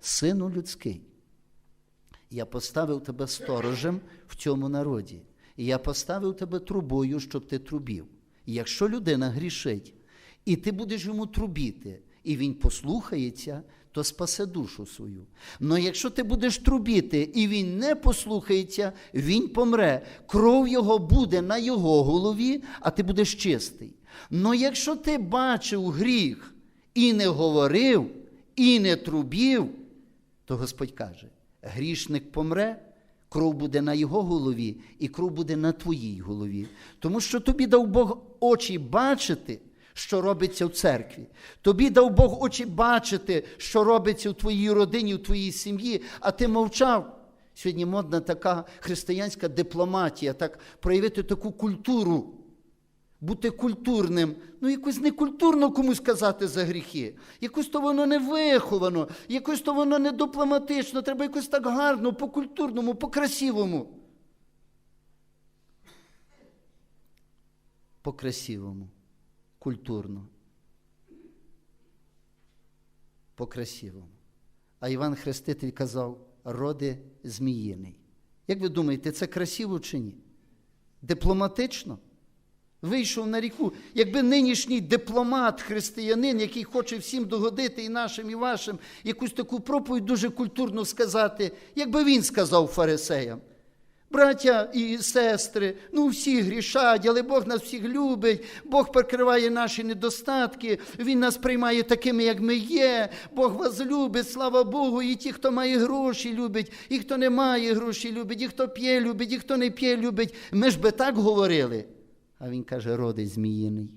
Сину людський, я поставив тебе сторожем в цьому народі. І я поставив тебе трубою, щоб ти трубів. І якщо людина грішить, і ти будеш йому трубіти, і він послухається, то спасе душу свою. Но якщо ти будеш трубіти, і він не послухається, він помре. Кров його буде на його голові, а ти будеш чистий. Но якщо ти бачив гріх і не говорив, і не трубів, то Господь каже: грішник помре, кров буде на його голові, і кров буде на твоїй голові. Тому що тобі дав Бог очі бачити, що робиться в церкві. Тобі дав Бог очі бачити, що робиться в твоїй родині, в твоїй сім'ї, а ти мовчав. Сьогодні модна така християнська дипломатія, так проявити таку культуру бути культурним. Ну, якось некультурно комусь казати за гріхи. Якось то воно не виховано, якось то воно не дипломатично, треба якось так гарно, по-культурному, по-красивому. По-красивому, культурно. По-красивому. А Іван Хреститель казав, роди зміїний. Як ви думаєте, це красиво чи ні? Дипломатично? Вийшов на ріку. Якби нинішній дипломат, християнин, який хоче всім догодити, і нашим, і вашим, якусь таку проповідь дуже культурно сказати, якби він сказав фарисеям. Браття і сестри, ну всі грішать, але Бог нас всіх любить, Бог прикриває наші недостатки, Він нас приймає такими, як ми є. Бог вас любить, слава Богу, і ті, хто має гроші, любить, і хто не має гроші, любить, і хто п'є, любить, і хто не п'є, любить. Ми ж би так говорили. А він каже, роди зміїний.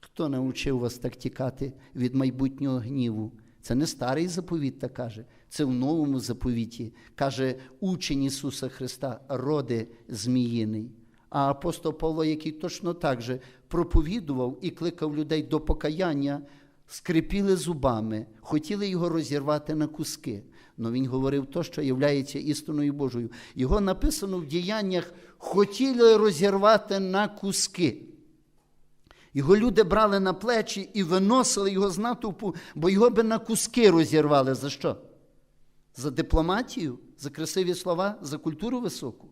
Хто навчив вас так тікати від майбутнього гніву? Це не старий заповіт так каже, це в новому заповіті. Каже учень Ісуса Христа, роди зміїний. А апостол Павло, який точно так же проповідував і кликав людей до покаяння, скрипіли зубами, хотіли його розірвати на куски. Но він говорив то, що є істиною Божою. Його написано в діяннях хотіли розірвати на куски. Його люди брали на плечі і виносили його з натовпу, бо його би на куски розірвали. За що? За дипломатію, за красиві слова, за культуру високу.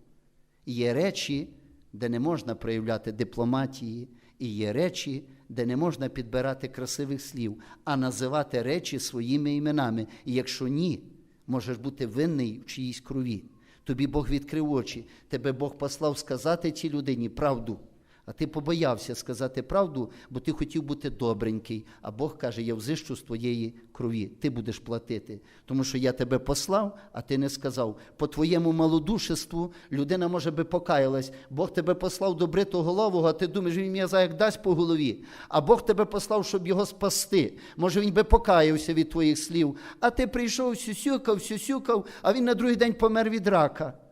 Є речі, де не можна проявляти дипломатії, і є речі, де не можна підбирати красивих слів, а називати речі своїми іменами. І якщо ні, можеш бути винний в чиїсь крові. Тобі Бог відкрив очі, тебе Бог послав сказати цій людині правду. А ти побоявся сказати правду, бо ти хотів бути добренький. А Бог каже: я взищу з твоєї крові, ти будеш платити. Тому що я тебе послав, а ти не сказав. По твоєму малодушеству людина може би покаялась. Бог тебе послав до бритоголового, а ти думаєш, він мені як дасть по голові. А Бог тебе послав, щоб його спасти. Може, він би покаявся від твоїх слів. А ти прийшов, сюсюкав, сюсюкав, а він на другий день помер від рака.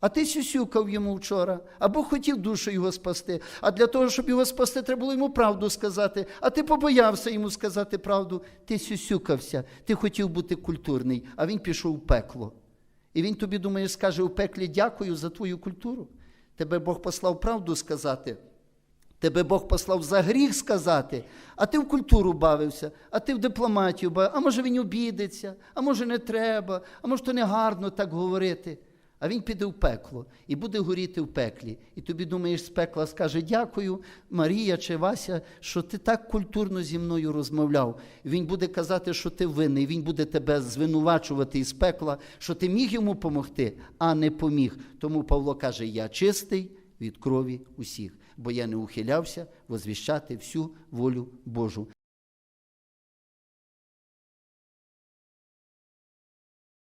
А ти сюсюкав йому вчора, або хотів душу його спасти. А для того, щоб його спасти, треба було йому правду сказати. А ти побоявся йому сказати правду. Ти сюсюкався, ти хотів бути культурний, а він пішов у пекло. І він тобі думає, скаже у пеклі дякую за твою культуру. Тебе Бог послав правду сказати. Тебе Бог послав за гріх сказати, а ти в культуру бавився, а ти в дипломатію бавився, а може він обідеться, а може не треба, а може то не гарно так говорити. А він піде в пекло і буде горіти в пеклі. І тобі думаєш, з пекла скаже: Дякую, Марія чи Вася, що ти так культурно зі мною розмовляв. Він буде казати, що ти винний, він буде тебе звинувачувати із пекла, що ти міг йому помогти, а не поміг. Тому Павло каже: Я чистий від крові усіх, бо я не ухилявся возвіщати всю волю Божу.